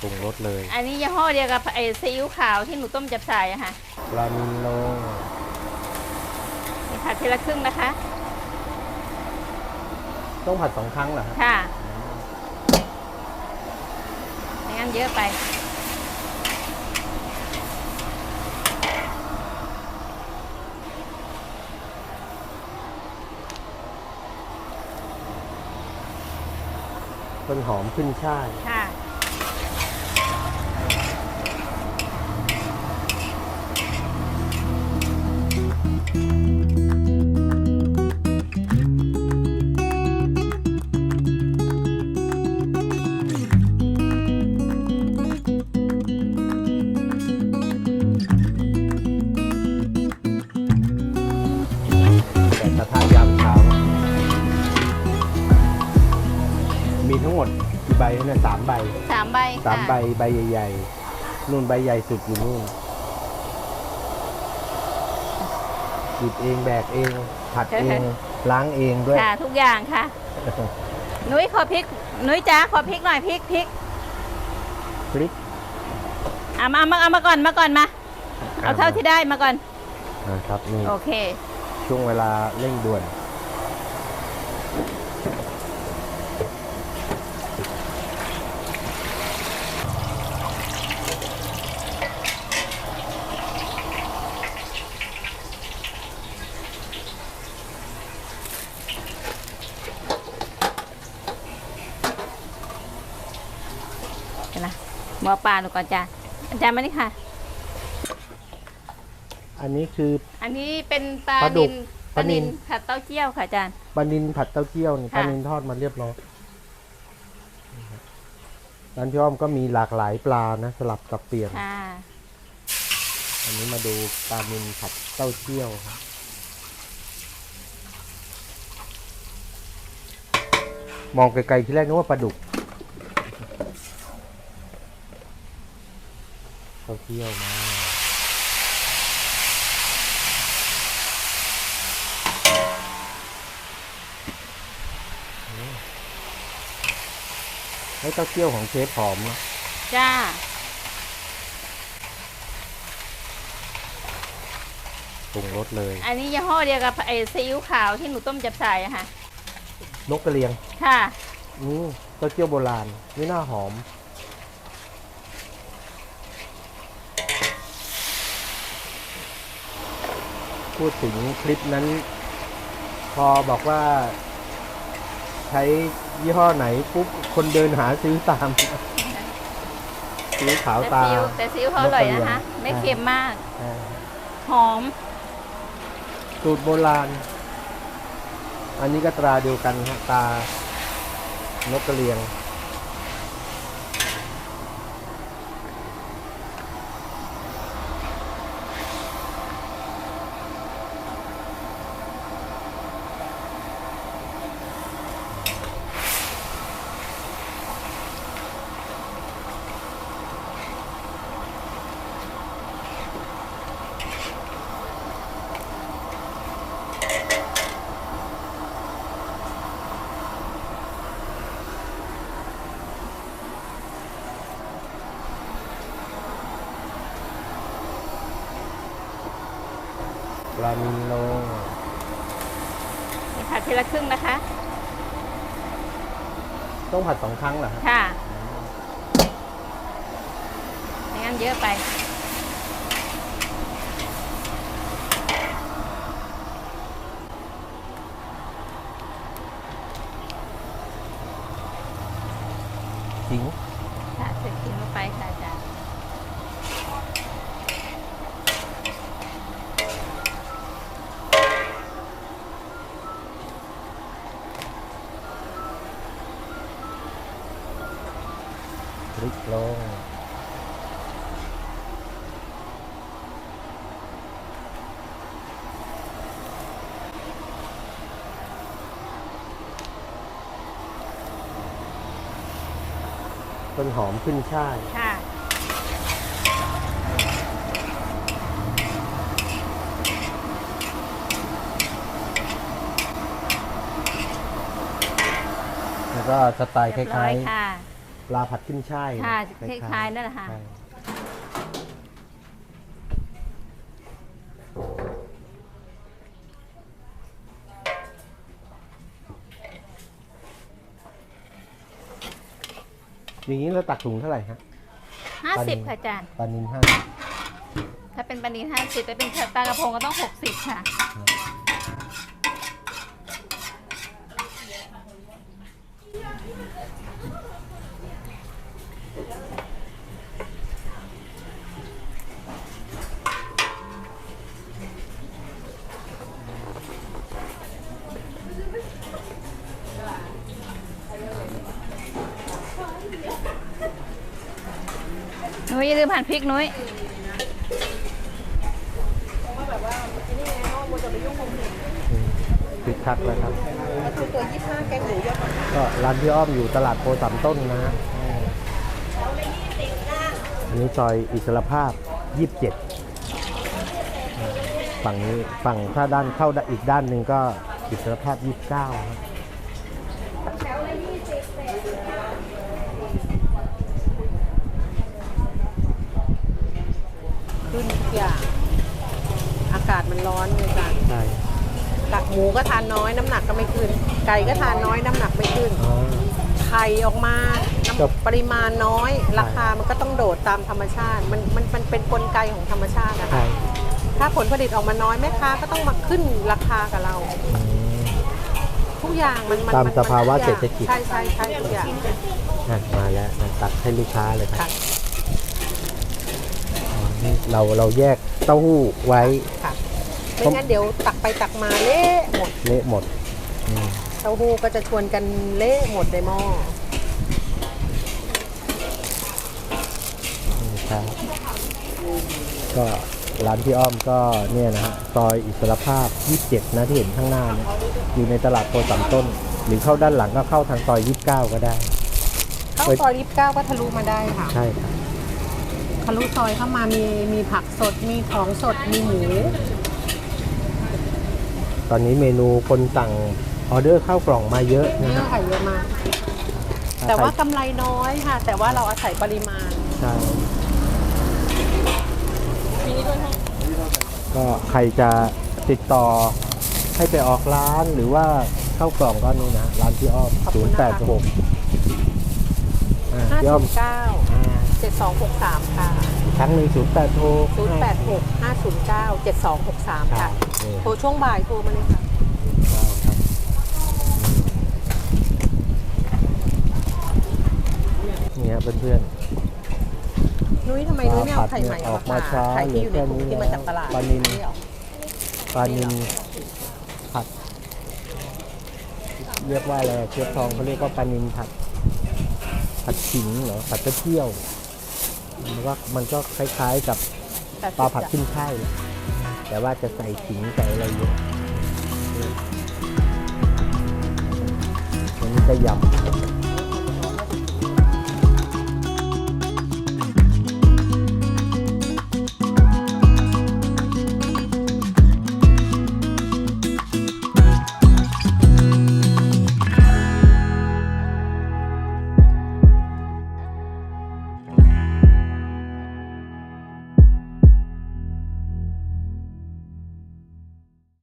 ปรุงรสเลย อันนี้ยี่ห้อเดียวกับไอ้ซีอิ๊วขาวที่หนูต้มจับฉ่ายอะค่ะปลานิลโลนี่ผัดทีละครึ่งนะคะ ต้องผัดสองครั้งเหรอครับค่ะไม่งั้นเยอะไป ต้นหอมขึ้นช่ายค่ะ เนี่ยสามใบสามใบสามค่ะใบใบใหญ่ๆนู่นใบใหญ่สุดอยู่นู่นหยิบเองแบกเองผัดเองล้างเองด้วย ค่ะ ทุกอย่างค่ะ นุ้ยขอพริก นุ้ยจ้าขอพริกหน่อยพริกพริกพริกเอามาเอามาเอามาก่อนมาก่อนมา เอาเท่าที่ได้มาก่อนนะครับนี่ โอเค ช่วงเวลาเร่งด่วน หมอปลาหนูก่อนจ้าอาจารย์มานี่ค่ะ อันนี้คือ อันนี้เป็นปลาปลาดุนิกนปลานิลผัดเต้าเจี้ยวค่ะอาจารย์ ปลานินผัดเต้าเจี้ยวนี่ค่ะ ปลานินทอดมาเรียบร้อยร้านพี่อ้อมก็มีหลากหลายปลานะสลับกับเปลี่ยน ค่ะ อันนี้มาดูปลานินผัดเต้าเจี้ยวครับมองไกลๆที่แรกนึกว่าปลาดุก เต้าเจี้ยวมาให้เต้าเจี้ยวของเชฟหอมนะจ้า ปรุงรสเลย อันนี้ยี่ห้อเดียวกับไอ้ซีอิ๊วขาวที่หนูต้มจับฉ่ายอะค่ะ นกกระเรียง ค่ะอืมเต้าเจี้ยวโบราณ นี่น่าหอม พูดถึงคลิปนั้น พอบอกว่า ใช้ยี่ห้อไหนปุ๊บคนเดินหาซื้อตามซื้อขาวแต่ตา ซีอิ๊วแต่ซีอิ๊วเขาอร่อยนะคะนกกระเรียงไม่เค็มมาก อ่าหอม สูตรโบราณ อันนี้ก็ตราเดียวกันฮะตานกกระเรียง ปลานิลโลนี่ผัดทีละครึ่งนะคะ ต้องผัดสองครั้งเหรอครับค่ะไม่งั้นเยอะไปจริ พริกลงต้นหอมขึ้นช่ายค่ะแล้วก็สไตล์คเรียบร้อล้ายยค่ะๆ ปลาผัดขึ้นช่ายนค่ะคล้ายๆนั่นแหละค่ะ ใช่อย่างนี้เราตักถุงเท่าไหร่ฮะ ห้าปลานิสิบลค่ะอาจารย์ ปลานิลห้าถ้าเป็นปลานิลห้าสิบไปเป็นปลากระพงก็ต้องหกสิบค่ะนุ้ย อย่าลืมหั่นพริกนุ้ยคึกคักแล้วครับ ตัวยี่ห้าแกงหมูยอดก็ร้านพี่อ้อมอยู่ตลาดโพสามต้นนะฮะอันนี้ซอยอิสรภาพ 27 ฝั่งนี้ฝั่งถ้าด้านเข้าด้านอีกด้านหนึ่งก็อิสรภาพ 29ครับ ขึ้นทุกอย่าง อากาศมันร้อนเลยจ้ะใช่ตักหมูก็ทานน้อยน้ำหนักก็ไม่ขึ้น ไก่ก็ทานน้อยน้ำหนักไม่ขึ้น อ๋อ ไข่ออกมาครับน้ำปริมาณน้อย ราคามันก็ต้องโดดตามธรรมชาติ มันมันมันเป็นกลไกของธรรมชาตินะคะ ใช่ถ้าผลผลิตออกมาน้อยแม่ค้าก็ต้องมาขึ้นราคากับเรา อืม ทุกอย่างมันมันตามนสภาวะทุกอย่งเศรษฐกิจ ใช่ใช่ใช่ทุกอย่าง อะมาแล้วนะตักให้ลูกค้าเลยครับค่ะอ๋อนี่ เราเราแยกเต้าหู้ไว้ ค่ะไม่งั้นเดี๋ยวตักไปตักมาเละหมดเละหมดอืมเต้าหู้ก็จะชวนกันเละหมดในหม้อนี่ครับ ก็ร้านพี่อ้อมก็เนี่ยนะฮะซอยอิสรภาพ 27 นะที่เห็นข้างหน้าเนี่ยอยู่ในตลาดโพสามต้น หรือเข้าด้านหลังก็เข้าทางซอย 29 ก็ได้ เข้าเฮ้ยซอยลิฟต์เก้าก็ทะลุมาได้ค่ะ ใช่ครับทะลุซอยเข้ามามีมีผักสดมีของสดมีหมูตอนนี้เมนูคนสั่งออเดอร์ข้าวกล่องมาเยอะนะเยอะฮะค่ะเยอะมากถ้แต่ว่าใครกำไรน้อยค่ะ แต่ว่าเราอาศัยปริมาณ ใช่ก็ใครจะติดต่อให้ไปออกร้านหรือว่าเข้ากล่องก็นี่นะ ร้านพี่อ้อมขอบคุณนะคะ 086อ่าพี่อ้อม509อ่า 7263 ค่ะ อีกครั้งหนึ่ง0 8 6 086 509 7263 ค่ะนี่โทรช่วงบ่ายโทรมาเลยค่ะเนี่ยเพื่อนนุ้ยทำไมนุ้ยไม่เอาไข่ใหม่ออกมามาช้าไข่ที่อยู่ในถุงเหลือแค่นี้ที่มาจากตลาดปลานิลไม่เอาๆปลานิลผัด เรียกว่าอะไรเชื้อทองเขาเรียกว่าปลานิลผัด ผัดขิงเหรอผัดกระเทียว มันก็มันก็คล้ายๆกับแต่ปลาผัดขึ้นช่ายเลยแต่ว่าจะใส่ขิงใส่อะไรเยอะอันนี้ก็ยำ